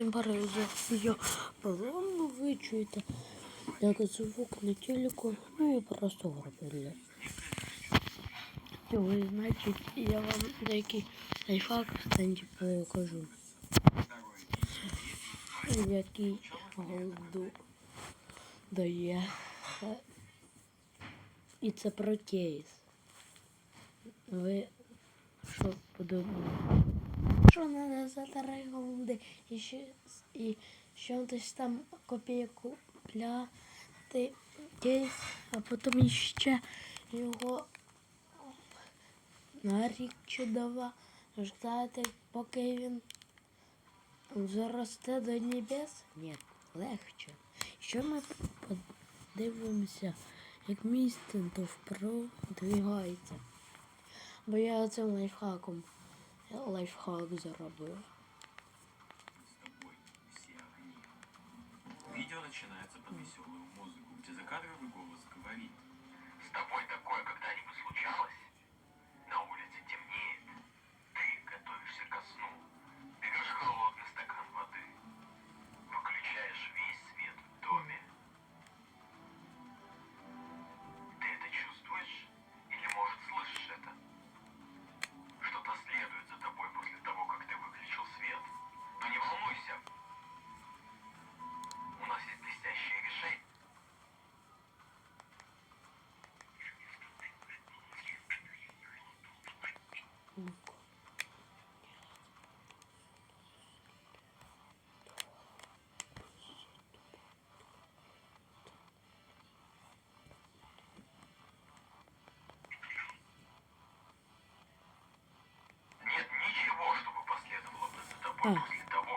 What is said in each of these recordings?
Береза, я поломну ви чуєте, як звук на телеку, ну і просто гробили. Ой, значить, я вам деякий лайфхак покажу. Який голду дає. І це про кейс. Ви що подумали? Що надо за три і ще і що десь там копійку купляти кейс, а потім ще його на рік чи два ждати, поки він заросте до небес? Ні, легче. Що ми подивимося, як мій стентов продвигається. Бо я цим лайфхаком лайфхак заробив. Видео начинается под веселую музыку, где закадровый голос говорит. С тобой А,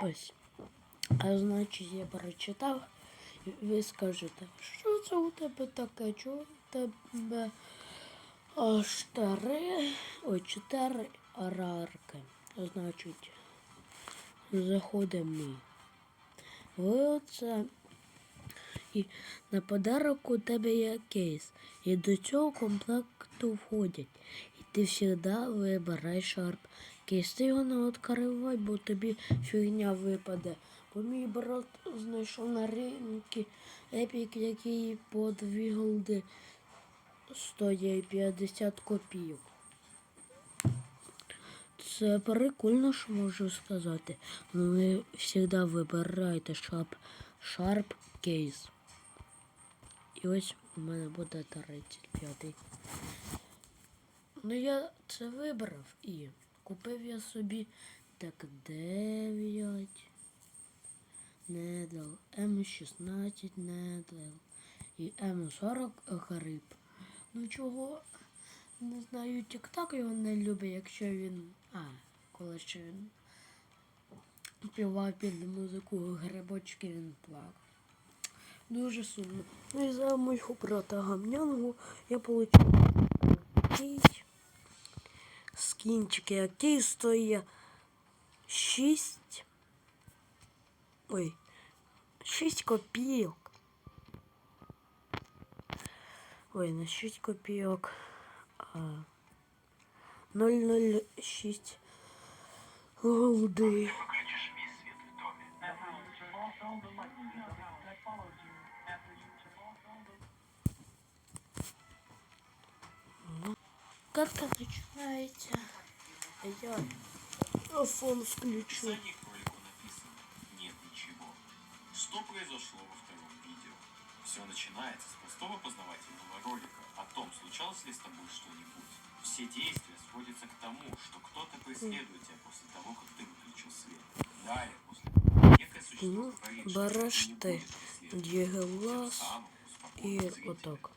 Ось. А значить, я прочитав, ви скажете, що це у тебе таке? Чого у тебе аж три, ой, чотири арарки? Значить, заходимо. Ви оце. І на подарок у тебе є кейс. І до цього комплекту входять. Ти завжди вибирай шарп. Кейс ти його не відкривай, бо тобі фігня випаде. Бо мій брат знайшов на ринку епік, який по 2 голди стоїть 50 копійок. Це прикольно, що можу сказати. Ну, ви завжди вибирайте шарп, шарп кейс. І ось у мене буде 35. Ну я це вибрав і купив я собі так 9. Недл, М16 недл і М40 гриб. Ну чого? Не знаю, тік-так його не любить, якщо він. А, коли ще він співав під музику грибочки він плакав. Дуже сумно. Ну і за мого брата гамнянгу я такий скінчик, який стоїть 6. Ой, 6 копійок. Ой, на 6 копійок. А, 006 голди. выключишь весь свет в доме. Катка починається. А я фон включу. «Нет ничего». Что произошло во втором видео? Все начинается с простого познавательного ролика о том, случалось ли с тобой что-нибудь. Все действия сводятся к тому, что кто-то преследует тебя после того, как ты выключил свет. Далее, после некое существо Ну, говорит, что береш тебя не ти будет преследовать, тем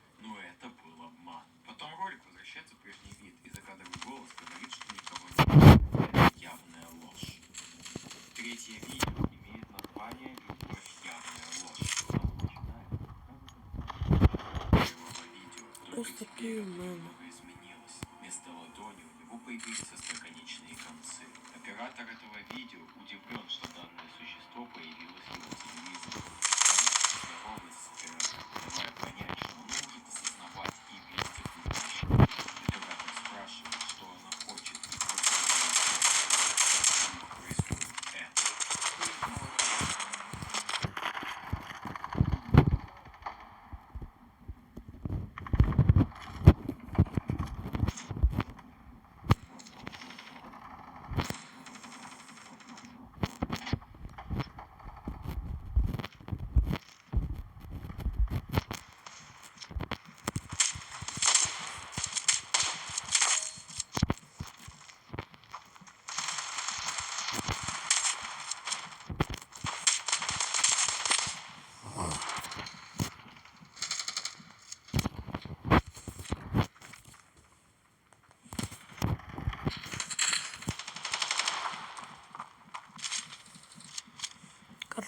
Ось только такий теперь у мене. немного изменилось. Вместо ладони у него появились остроконечные концы. Оператор этого видео удивлен, что данное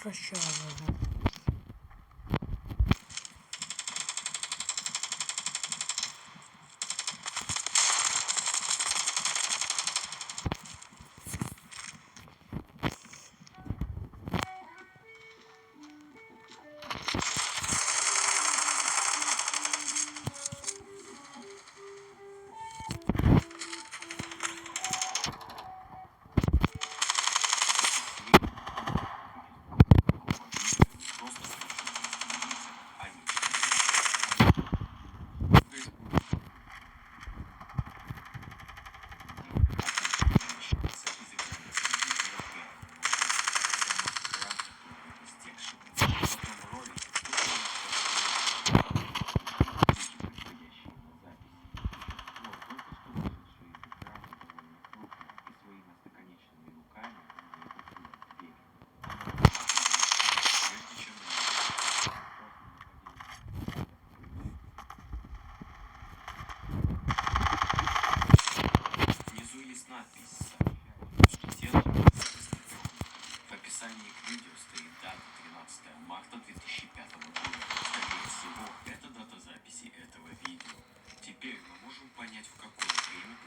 пошел.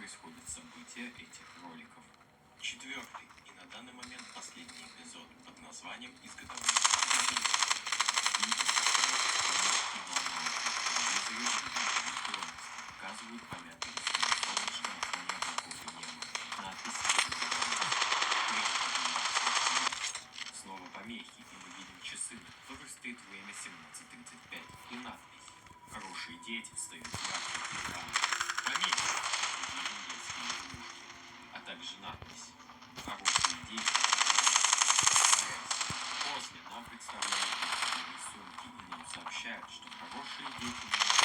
происходят события этих роликов. Четвертый и на данный момент последний эпизод под названием «Изготовление автомобиля». показывают помятые солнечные на фоне неба. Надпись Снова помехи, и мы видим часы, на которых стоит время 17.35. И надпись «Хорошие дети встают отмечают, что хорошие дети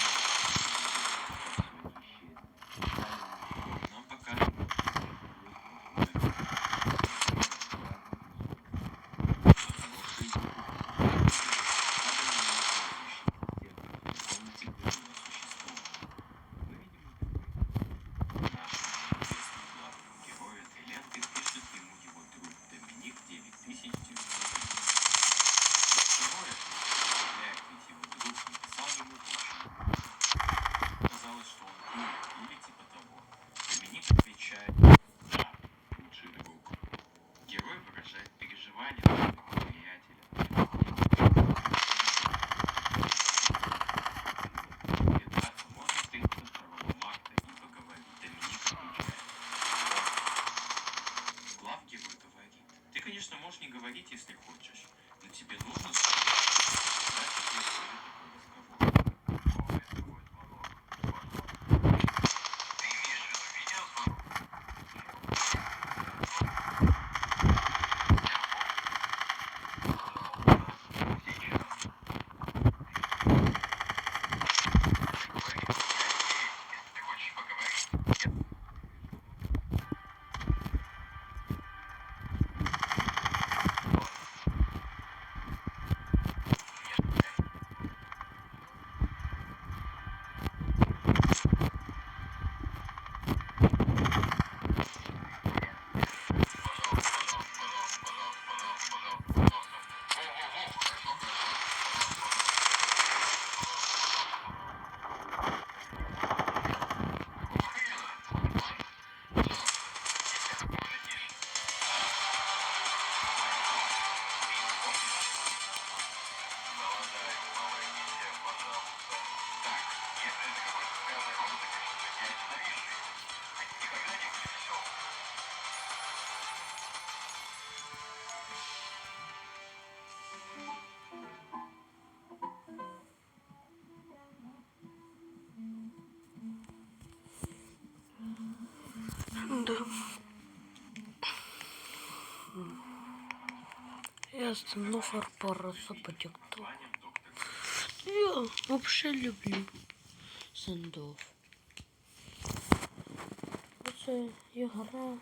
секунду. Я стану фарфор особо дикту. Я вообще люблю сендов. это игра,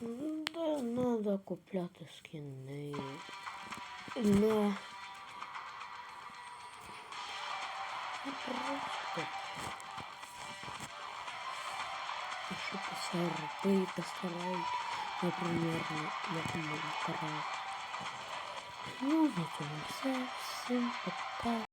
Да, надо купляти скини. Но... Просто хочу посерби постараюсь, например, например, Ну, на этом все. Всем пока.